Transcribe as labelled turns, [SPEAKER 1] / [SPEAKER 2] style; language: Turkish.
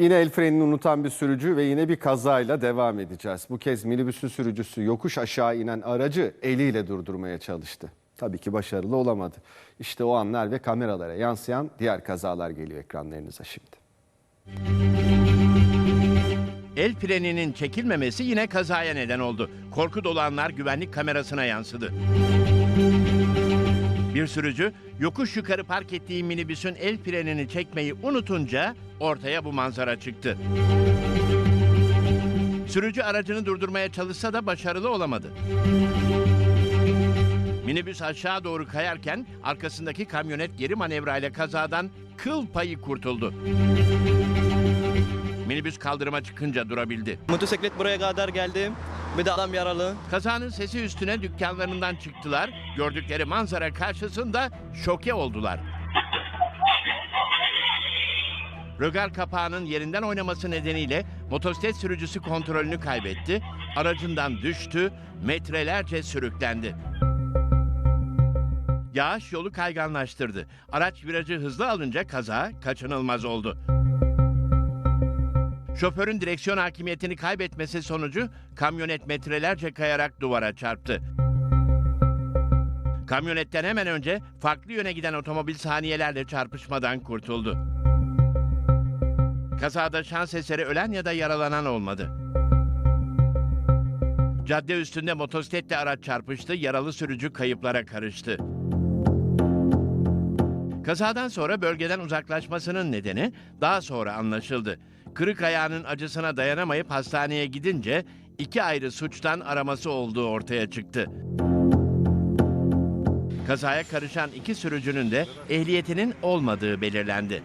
[SPEAKER 1] Yine el frenini unutan bir sürücü ve yine bir kazayla devam edeceğiz. Bu kez minibüsün sürücüsü yokuş aşağı inen aracı eliyle durdurmaya çalıştı. Tabii ki başarılı olamadı. İşte o anlar ve kameralara yansıyan diğer kazalar geliyor ekranlarınıza şimdi.
[SPEAKER 2] El freninin çekilmemesi yine kazaya neden oldu. Korku dolu anlar güvenlik kamerasına yansıdı. Bir sürücü yokuş yukarı park ettiği minibüsün el frenini çekmeyi unutunca ortaya bu manzara çıktı. Sürücü aracını durdurmaya çalışsa da başarılı olamadı. Minibüs aşağı doğru kayarken arkasındaki kamyonet geri manevrayla kazadan kıl payı kurtuldu. Minibüs kaldırıma çıkınca durabildi.
[SPEAKER 3] Motosiklet buraya kadar geldi. Bir de adam yaralı.
[SPEAKER 2] Kazanın sesi üstüne dükkanlarından çıktılar. Gördükleri manzara karşısında şoke oldular. Rögar kapağının yerinden oynaması nedeniyle motosiklet sürücüsü kontrolünü kaybetti. Aracından düştü, metrelerce sürüklendi. Yağış yolu kayganlaştırdı. Araç virajı hızlı alınca kaza kaçınılmaz oldu. Şoförün direksiyon hakimiyetini kaybetmesi sonucu kamyonet metrelerce kayarak duvara çarptı. Kamyonetten hemen önce farklı yöne giden otomobil saniyelerle çarpışmadan kurtuldu. Kazada şans eseri ölen ya da yaralanan olmadı. Cadde üstünde motosikletle araç çarpıştı, yaralı sürücü kayıplara karıştı. Kazadan sonra bölgeden uzaklaşmasının nedeni daha sonra anlaşıldı. Kırık ayağının acısına dayanamayıp hastaneye gidince iki ayrı suçtan araması olduğu ortaya çıktı. Kazaya karışan iki sürücünün de ehliyetinin olmadığı belirlendi.